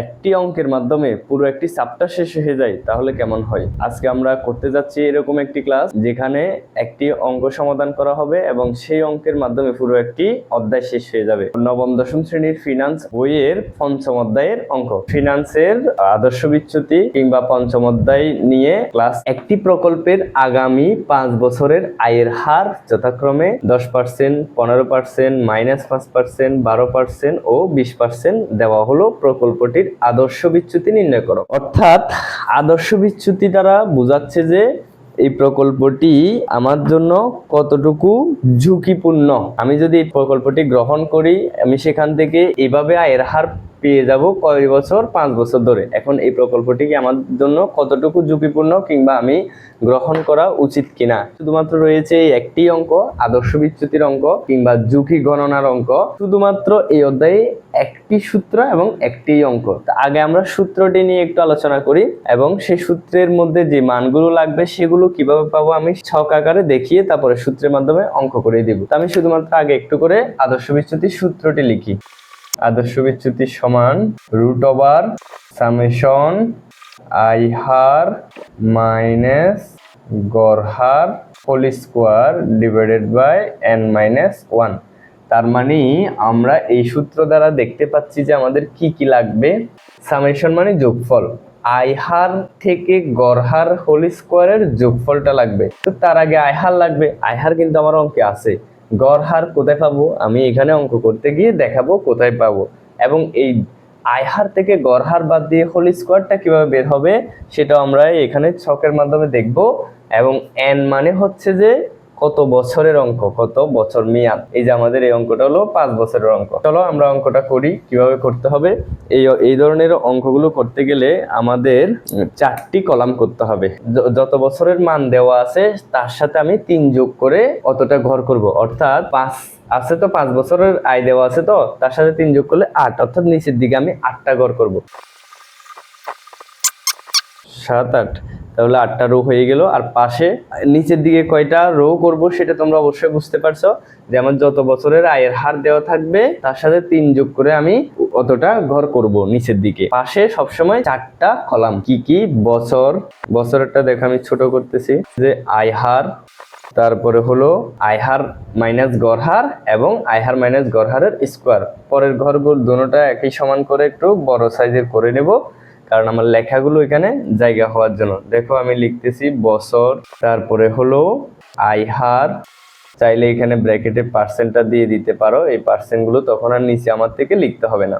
একটি অঙ্কের মাধ্যমে পুরো একটি চ্যাপ্টার শেষ হয়ে যায়, তাহলে কেমন হয়? আজকে আমরা করতে যাচ্ছি এরকম একটি ক্লাস যেখানে একটি অঙ্ক সমাধান করা হবে এবং সেই অঙ্কের মাধ্যমে পুরো একটি অধ্যায় শেষ হয়ে যাবে। নবম, দশম শ্রেণির ফিনান্স বইয়ের পঞ্চম অধ্যায়ের অঙ্ক। ফিনান্সের আদর্শ বিচ্যুতি কিংবা পঞ্চম অধ্যায় নিয়ে ক্লাস একটি প্রকল্পের আগামী পাঁচ বছরের আয়ের হার যথাক্রমে দশ পার্সেন্ট পনেরো পার্সেন্ট মাইনাস পাঁচ পার্সেন্ট বারো পার্সেন্ট ও বিশ পার্সেন্ট দেওয়া হলো প্রকল্পটির আদর্শ বিচ্যুতি নির্ণয় করো। অর্থাৎ আদর্শ বিচ্যুতি দ্বারা বোঝাচ্ছে যে এই প্রকল্পটি আমার জন্য কতটুকু ঝুঁকিপূর্ণ। আমি যদি এই প্রকল্পটি গ্রহণ করি, আমি সেখান থেকে এভাবে আয়ের হার পেয়ে যাব কয় বছর? পাঁচ বছর ধরে। এখন এই প্রকল্পটি কি আমার জন্য কতটুকু ঝুঁকিপূর্ণ কিংবা আমি গ্রহণ করা উচিত কিনা? শুধুমাত্র রয়েছে এই একটি অঙ্ক, আদর্শ বিচ্যুতির অঙ্ক কিংবা ঝুঁকি গণনার অঙ্ক। শুধুমাত্র এই অধ্যায়ে একটি সূত্র এবং একটি অঙ্ক। আগে আমরা সূত্রটি নিয়ে একটু আলোচনা করি এবং সেই সূত্রের মধ্যে যে মানগুলো লাগবে সেগুলো কীভাবে পাবো আমি ছক আকারে দেখিয়ে তারপরে সূত্রের মাধ্যমে অঙ্ক করে দিব। তো আমি শুধুমাত্র আগে একটু করে আদর্শ বিচ্যুতির সূত্রটি লিখি। আদর্শ বিচ্যুতি সমান রুট ওভার সামেশন আই হার মাইনাস গড় হার whole square divided by N minus one. তার মানে আমরা এই সূত্র দ্বারা দেখতে পাচ্ছি যে আমাদের কি কি লাগবে। সামেশন মানে যোগফল। আইহার থেকে গড়হার হোল স্কোয়ারের যোগফলটা লাগবে। তো তার আগে আইহার লাগবে। আইহার কিন্তু আমার অঙ্কে আছে। গড়হার কোথায় পাবো? আমি এখানে অঙ্ক করতে গিয়ে দেখাবো কোথায় পাবো। এবং এই আয় হার থেকে গড় হার বাদ দিয়ে হোল স্কোয়ারটা কীভাবে বের হবে, সেটাও আমরা এখানে ছকের মাধ্যমে দেখব। এবং এন মানে হচ্ছে যে কত বছরের অঙ্ক? কত বছর মেয়াদ? এই যে আমাদের এই অঙ্কটা হলো পাঁচ বছরের অঙ্ক। চলো আমরা অঙ্কটা করি, কীভাবে করতে হবে? এই এই ধরনের অঙ্কগুলো করতে গেলে আমাদের চারটি কলাম করতে হবে। যত বছরের মান দেওয়া আছে, তার সাথে আমি তিন যোগ করে অতটা ঘর করব। অর্থাৎ পাঁচ আছে তো, পাঁচ বছরের আয় দেওয়া আছে তো, তার সাথে তিন যোগ করলে আট। অর্থাৎ নিচের দিকে আমি আটটা ঘর করব। সাত আট, তাহলে আটটা রো হয়ে গেল। আর পাশে নিচের দিকে কয়টা রো করব সেটা তোমরা অবশ্যই বুঝতে পারছ। যে আমার যত বছরের আয়ের হার দেওয়া থাকবে, তার সাথে তিন যোগ করে আমি অতটা ঘর করব নিচের দিকে। পাশে সবসময় চারটা কলাম। কি কি? বছর। বছরেরটা দেখো আমি ছোট করতেছি। যে আয় হার তারপরে হলো আইহার মাইনাস গড়হার এবং আইহার মাইনাস গড়হারের স্কোয়ার। পরের ঘরগুলো দুটোটা একই সমান করে একটু বড় সাইজের করে নেব। কারণ আমার লেখাগুলো এখানে জায়গা হওয়ার জন্য। দেখো আমি লিখতেছি বছর, তারপরে হলো আইহার চাইলে এখানে ব্র্যাকেটে পার্সেন্টটা দিয়ে দিতে পারো। এই পার্সেন্টগুলো তখন আর নিচে আমার থেকে লিখতে হবে না।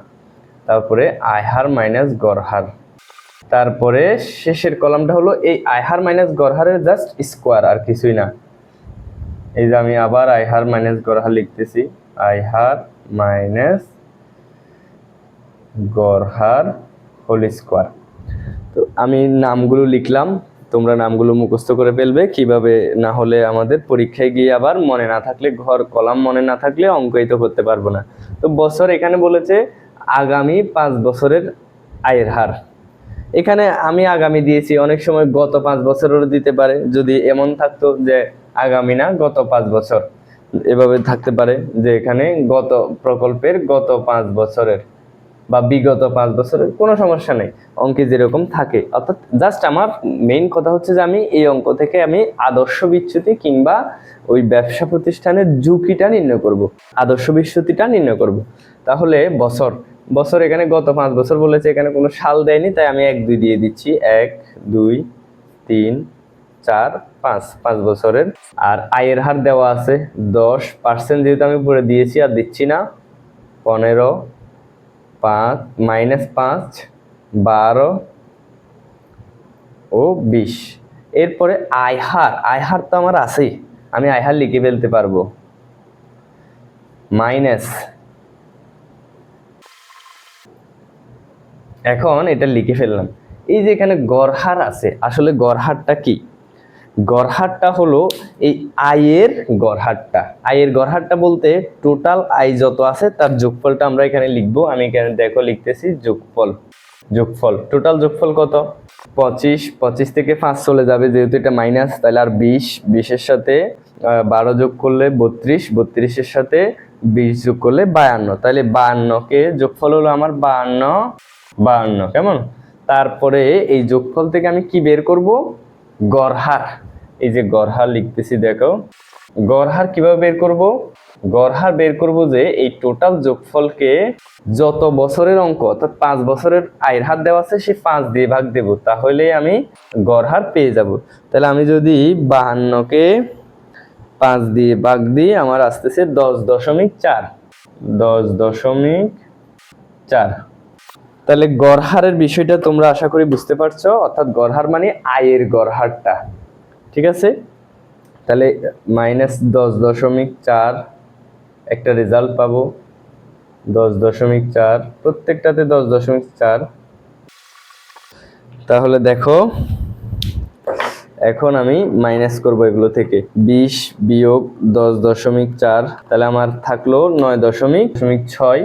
তারপরে আইহার মাইনাস গড়হার তারপরে শেষের কলামটা হলো এই আইহার মাইনাস গড়হারের জাস্ট স্কোয়ার, আর কিছুই না। এই যে আমি আবার আইহার মাইনাস গড়হার লিখতেছি। আইহার মাইনাস গড়হার হোল স্কোয়ার তো আমি নামগুলো লিখলাম, তোমরা নামগুলো মুখস্থ করে ফেলবে, কীভাবে না হলে আমাদের পরীক্ষায় গিয়ে আবার মনে না থাকলে, ঘর কলাম মনে না থাকলে অঙ্কই তো করতে পারব না। তো বছর এখানে বলেছে, আগামী পাঁচ বছরের আয়ের হার। এখানে আমি আগামী দিয়েছি, অনেক সময় গত পাঁচ বছরেরও দিতে পারে, যদি এমন থাকতো যে আগামী না, গত পাঁচ বছর। এভাবে থাকতে পারে যে এখানে গত প্রকল্পের গত পাঁচ বছরের। বা বিগত পাঁচ বছরের কোনো সমস্যা নেই, অঙ্কে যেরকম থাকে। অর্থাৎ জাস্ট আমার মেইন কথা হচ্ছে যে আমি এই অঙ্ক থেকে আমি আদর্শ বিচ্যুতি কিংবা ওই ব্যবসা প্রতিষ্ঠানের ঝুঁকিটা নির্ণয় করব। আদর্শ বিচ্যুতিটা নির্ণয় করব। তাহলে বছর বছর এখানে গত পাঁচ বছর বলেছে, এখানে কোনো সাল দেয়নি, তাই আমি এক দুই দিয়ে দিচ্ছি, এক, দুই, তিন, চার, পাঁচ পাঁচ বছরের। আর আয়ের হার দেওয়া আছে দশ পার্সেন্ট যেহেতু আমি পরে দিয়েছি আর দিচ্ছি না, পনেরো পাঁচ, মাইনাস পাঁচ, বারো ও বিশ। এরপরে আয়হার আয়হার তো আমার আছেই, আমি আয়হার লিখে ফেলতে পারব। মাইনাস। এখন এটা লিখে ফেললাম। এই যে এখানে গড়হার আছে, আসলে গড়হারটা কি? গড়হারটা হলো এই আয়ের গড়হারটা আয়ের গড়হারটা বলতে টোটাল আয় যত আছে তার যোগফলটা আমরা এখানে লিখব। আমি এখানে দেখো লিখতেছি যোগফল। যোগফল টোটাল যোগফল কত? পঁচিশ। পঁচিশ থেকে পাঁচ চলে যাবে, যেহেতু এটা মাইনাস তাহলে আর বিশ। বিশের সাথে বারো যোগ করলে বত্রিশ। বত্রিশের সাথে বিশ যোগ করলে বায়ান্ন। তাহলে বায়ান্নকে যোগফল হলো আমার বায়ান্ন বাহান্ন কেমন? তারপরে এই যোগফল থেকে আমি কি বের করব? গড়হার। এই যে গড়হার লিখতেছি, দেখো। গড়হার কীভাবে বের করব? গড়হার বের করব যে এই টোটাল যোগফলকে যত বছরের অঙ্ক, অর্থাৎ পাঁচ বছরের আয়ের হাত দেওয়া আছে, সে পাঁচ দিয়ে ভাগ দেব। তাহলে আমি গড়হার পেয়ে যাব। তাহলে আমি যদি বাহান্নকে পাঁচ দিয়ে ভাগ দিই, আমার আসতেছে দশ দশমিক চার। দশ দশমিক চার। তাহলে গড়হারের বিষয়টা তোমরা আশা করি বুঝতে পারছ, অর্থাৎ গড়হার মানে আয়ের গড়হারটা। ঠিক আছে? তাহলে মাইনাস দশ দশমিক চার, একটা রেজাল্ট পাবো। দশ দশমিক চার, প্রত্যেকটাতে দশ দশমিক চার। তাহলে দেখো, এখন আমি মাইনাস করব এগুলো থেকে। বিশ বিয়োগ দশ দশমিক চার, তাহলে আমার থাকল নয় দশমিক দশমিক ছয়।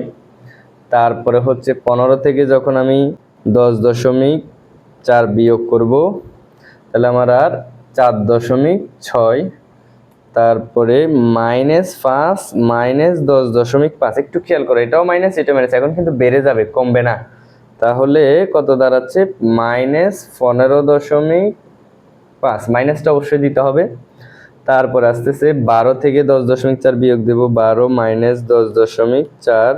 তারপরে হচ্ছে পনেরো থেকে যখন আমি দশ দশমিক চার বিয়োগ করব, তাহলে আমার আর চার দশমিক ছয়, তারপরে মাইনাস পাঁচ, মাইনাস দশ দশমিক পাঁচ। একটু খেয়াল করো, এটাও মাইনাস এটা মাইনাস, এখন কিন্তু বেড়ে যাবে, কমবে না। তাহলে কত দাঁড়াচ্ছে? মাইনাস পনেরো দশমিক পাঁচ, মাইনাসটা অবশ্যই দিতে হবে। তারপর আসতেছে বারো থেকে দশ দশমিক চার বিয়োগ দেবো, বারো মাইনাস দশ দশমিক চার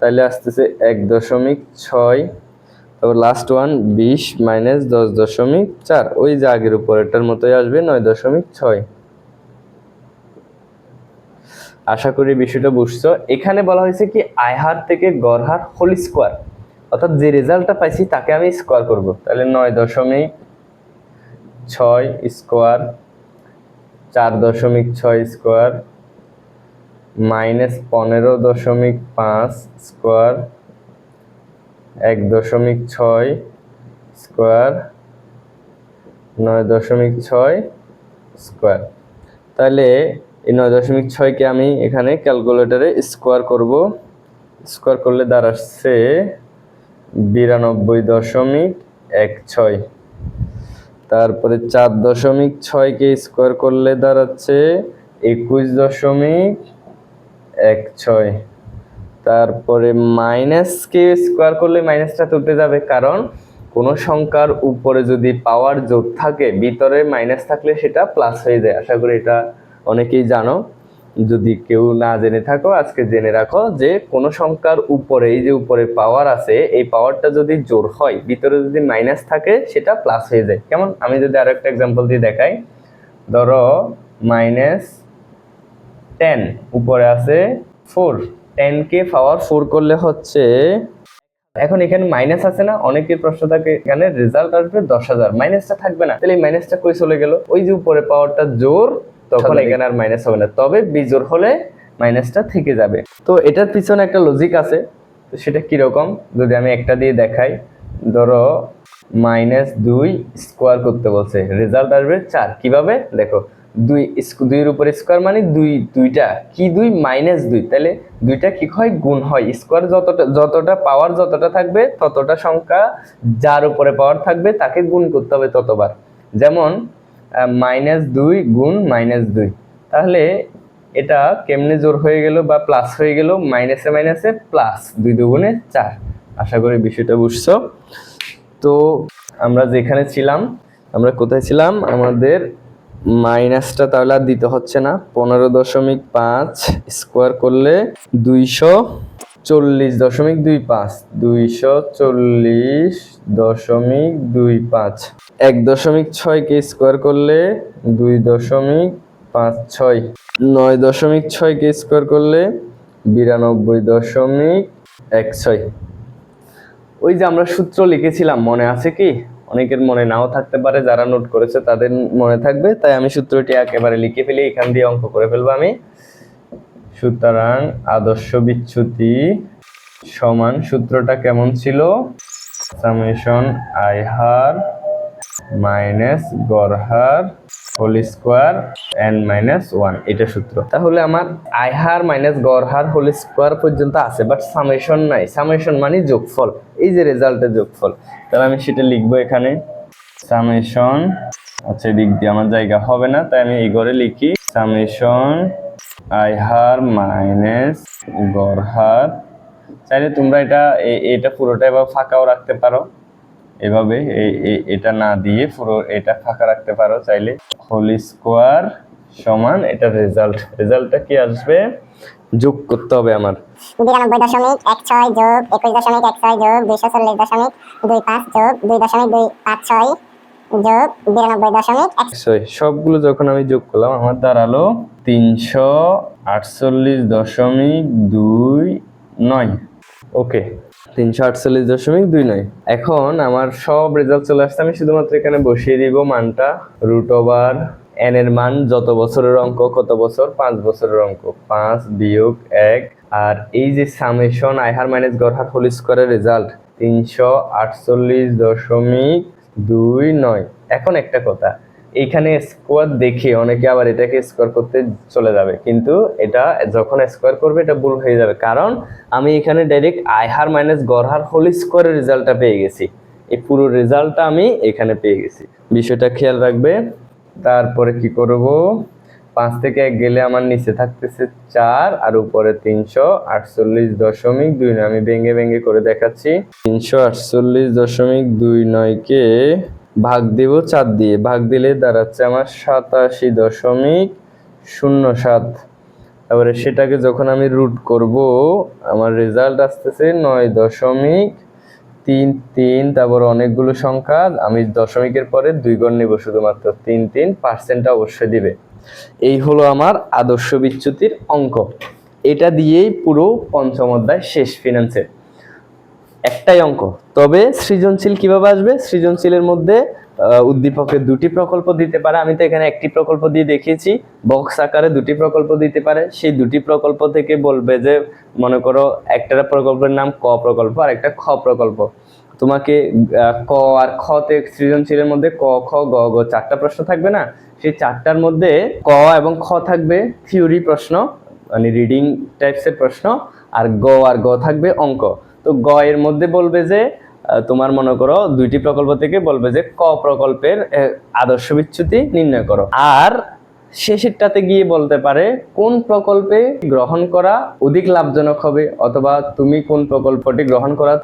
তাহলে আসতেছে এক দশমিক ছয়, তারপর লাস্ট ওয়ান বিশ মাইনাস দশ দশমিক চার। ওই যে আগের উপরেরটার মতোই আসবে, নয় দশমিক ছয়। আশা করি বিষয়টা বুঝছ। এখানে বলা হয়েছে কি আয়হার থেকে গড়হার হোল স্কোয়ার অর্থাৎ যে রেজাল্টটা পাইছি, তাকে আমি স্কোয়ার করব। তাহলে নয় দশমিক ছয় স্কোয়ার চার দশমিক ছয় স্কোয়ার মাইনাস পনেরো দশমিক পাঁচ স্কোয়ার এক দশমিক ছয় স্কোয়ার নয় দশমিক ছয় স্কোয়ার। তাহলে এই নয় দশমিক ছয়কে আমি এখানে ক্যালকুলেটরে স্কোয়ার করব। স্কোয়ার করলে দাঁড়াচ্ছে বিরানব্বই দশমিক এক ছয়। তারপরে চার দশমিক ছয়কে স্কোয়ার করলে দাঁড়াচ্ছে একুশ দশমিক এক, ছয়। তারপরে মাইনাসকে স্কোয়ার করলে মাইনাসটা তুলতে যাবে কারণ কোনো সংখ্যার উপরে যদি পাওয়ার যোগ থাকে, ভিতরে মাইনাস থাকলে সেটা প্লাস হয়ে যায়। আশা করি এটা অনেকেই জানো। যদি কেউ না জেনে থাকো, আজকে জেনে রাখো যে কোনো সংখ্যার উপরে, এই যে উপরে পাওয়ার আছে, এই পাওয়ারটা যদি জোর হয়, ভিতরে যদি মাইনাস থাকে, সেটা প্লাস হয়ে যায়। কেমন? আমি যদি আরও একটা এক্সাম্পল দিয়ে দেখাই। ধরো মাইনাস টেন উপরে আছে ফোর টেনকে পাওয়ার ফোর করলে হচ্ছে এখন এখানে মাইনাস আছে না? অনেকের প্রশ্ন থাকে এখানে রেজাল্ট আসবে দশ হাজার। মাইনাসটা থাকবে না। তাহলে এই মাইনাসটা কই চলে গেল? ওই যে উপরে পাওয়ারটা জোর তখন এখানে আর মাইনাস হবে না। তবে বিজোর হলে মাইনাসটা থেকে যাবে। তো এটার পিছনে একটা লজিক আছে। তো সেটা কীরকম? যদি আমি একটা দিয়ে দেখাই ধরো মাইনাস দুই স্কোয়ার করতে বলছে। রেজাল্ট আসবে চার। কীভাবে? দেখো দুই দুইয়ের উপর স্কোয়ার মানে দুই, দুইটা। কি দুই? মাইনাস দুই। তাহলে দুইটা কি হয়? গুণ হয়। স্কোয়ার যতটা যতটা পাওয়ার যতটা থাকবে, ততটা সংখ্যা যার উপরে পাওয়ার থাকবে, তাকে গুণ করতে হবে ততবার। যেমন মাইনাস দুই গুণ মাইনাস দুই। তাহলে এটা কেমনে জোর হয়ে গেল বা প্লাস হয়ে গেল? মাইনাসে মাইনাসে প্লাস দুই দুগুণে চার। আশা করি বিষয়টা বুঝছ। তো আমরা যেখানে ছিলাম, আমরা কোথায় ছিলাম? আমাদের মাইনাসটা তাহলে আর দিতে হচ্ছে না। পনেরো দশমিক পাঁচ স্কোয়ার করলে দুইশো চল্লিশ দশমিক দুই পাঁচ। দুইশো চল্লিশ দশমিক দুই পাঁচ। এক দশমিক ছয়কে স্কোয়ার করলে দুই দশমিক পাঁচ ছয়। নয় দশমিক ছয়কে স্কোয়ার করলে বিরানব্বই দশমিক এক ছয়। ওই যে আমরা সূত্র লিখেছিলাম, মনে আছে কি? অনেকের মনে নাও থাকতে পারে, যারা নোট করেছে তাদের মনে থাকবে। তাই আমি সূত্রটি একেবারে লিখে ফেলি, এখান দিয়ে অঙ্ক করে ফেলব আমি। সুতরাং আদর্শ বিচ্যুতি সমান সূত্রটা কেমন ছিল? সামেশন আইহার minus গড়হার whole square N minus one, এটা সূত্র। তাহলে আমার আই হার মাইনাস গড়হার হোল স্কোয়ার পর্যন্ত আছে, বাট সামেশন নাই। সামেশন মানে যোগফল, এই যে রেজাল্টের যোগফল। তাহলে আমি সেটা লিখব এখানে। সামেশন আচ্ছা এদিক দিয়ে আমার জায়গা হবে না, তাই আমি এই ঘরে লিখি। সামেশন, আই হার মাইনাস গড়হার চাইলে তোমরা এটা এটা পুরোটা এবার ফাঁকাও রাখতে পারো। এভাবে এটা না দিয়ে পুরো এটা ফাঁকা রাখতে পারো চাইলে। হোল স্কোয়ার সমান এটা রেজাল্ট। রেজাল্টটা কি আসবে? যোগ করতে হবে আমার। বিরানব্বই দশমিক এক ছয় যোগ একুশ দশমিক এক ছয় যোগ দুইশো চল্লিশ দশমিক দুই পাঁচ যোগ দুই দশমিক দুই পাঁচ ছয় যোগ বিরানব্বই দশমিক ছয়। সবগুলো যখন আমি যোগ করলাম আমার দাঁড়াল তিনশো আটচল্লিশ দশমিক দুই নয়। ওকে। তিনশো আটচল্লিশ দশমিক দুই নয়। এখন আমার সব রেজাল্ট চলে আসছে, আমি শুধুমাত্র এখানে বসিয়ে দিব মানটা। রুট ওভার এন এর মান যত বছরের অঙ্ক, কত বছর? পাঁচ বছরের অঙ্ক। পাঁচ বিয়োগ এক। আর এই যে সামেশন আইহার মাইনাস গড়হার হোল স্কোয়ারের রেজাল্ট তিনশো আটচল্লিশ দশমিক দুই নয়। এখন একটা কথা এইখানে স্কোয়ার দেখে অনেকে আবার এটাকে স্কোয়ার করতে চলে যাবে। কিন্তু এটা যখন স্কোয়ার করবে, এটা ভুল হয়ে যাবে। কারণ আমি এখানে ডাইরেক্ট আইহার মাইনাস গড়হার হোল স্কোয়ারের রেজাল্টটা পেয়ে গেছি। এই পুরো রেজাল্টটা আমি এখানে পেয়ে গেছি। বিষয়টা খেয়াল রাখবে। তারপরে কি করব? পাঁচ থেকে এক গেলে আমার নিচে থাকতেছে চার আর উপরে তিনশো আটচল্লিশ দশমিক দুই নয়। আমি ভেঙে ভেঙে করে দেখাচ্ছি। তিনশো আটচল্লিশ দশমিক দুই নয়কে ভাগ দেব চার দিয়ে। ভাগ দিলে দাঁড়াচ্ছে আমার সাতাশি দশমিক শূন্য সাত। তারপরে সেটাকে যখন আমি রুট করব, আমার রেজাল্ট আসতেছে নয় দশমিক তিন তিন, তারপর অনেকগুলো সংখ্যা, আমি দশমিকের পরে দুই গণ নেব শুধুমাত্র তিন তিন পার্সেন্টটা অবশ্যই দিবে। এই হলো আমার আদর্শ বিচ্যুতির অঙ্ক। এটা দিয়েই পুরো পঞ্চম অধ্যায় শেষ ফিনান্সের একটাই অঙ্ক। তবে সৃজনশীল কীভাবে আসবে? সৃজনশীলের মধ্যে আহ, উদ্দীপকের দুটি প্রকল্প দিতে পারে। আমি তো এখানে একটি প্রকল্প দিয়ে দেখিয়েছি। বক্স আকারে দুটি প্রকল্প দিতে পারে। সেই দুটি প্রকল্প থেকে বলবে যে মনে করো একটা প্রকল্পের নাম ক প্রকল্প আর একটা খ প্রকল্প। তোমাকে ক আর খতে সৃজনশীলের মধ্যে ক খ গ গ চারটা প্রশ্ন থাকবে না? সেই চারটার মধ্যে ক এবং খ থাকবে থিওরি প্রশ্ন মানে রিডিং টাইপসের প্রশ্ন আর গ আর গ থাকবে অঙ্ক। তো গ এর মধ্যে বলবে যে তোমার মনে করো দুইটি প্রকল্প থেকে বলবে যে ক প্রকল্পের আদর্শ বিচ্যুতি নির্ণয় করো। আর শেষেরটাতে গিয়ে বলতে পারে, কোন প্রকল্পে গ্রহণ করা অধিক লাভজনক হবে অথবা তুমি কোন প্রকল্পটি গ্রহণ করা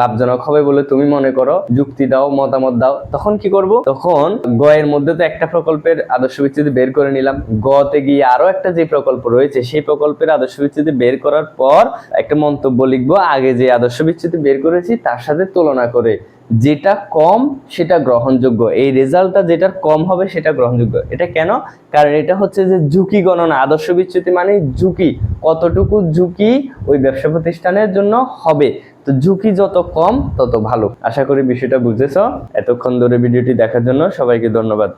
লাভজনক হবে বলে তুমি মনে করো, যুক্তি দাও, মতামত দাও, তখন কি করব? তখন গ এর মধ্যে তো একটা প্রকল্পের আদর্শ বিচ্যুতি বের করে নিলাম। গ তে গিয়ে আরও একটা যে প্রকল্প রয়েছে, সেই প্রকল্পের আদর্শ বিচ্যুতি বের করার পর একটা মন্তব্য লিখব, আগে যে আদর্শ বিচ্যুতি বের করেছি তার সাথে তুলনা করে। যেটা কম, সেটা গ্রহণযোগ্য। এই রেজাল্টটা যেটা কম হবে, সেটা গ্রহণযোগ্য। এটা কেন? কারণ এটা হচ্ছে যে ঝুঁকি গণনা। আদর্শ বিচ্যুতি মানে ঝুঁকি। কতটুকু ঝুঁকি ওই ব্যবসা প্রতিষ্ঠানের জন্য হবে? তো ঝুঁকি যত কম, তত ভালো। আশা করি বিষয়টা বুঝেছ। এতক্ষণ ধরে ভিডিওটি দেখার জন্য সবাইকে ধন্যবাদ।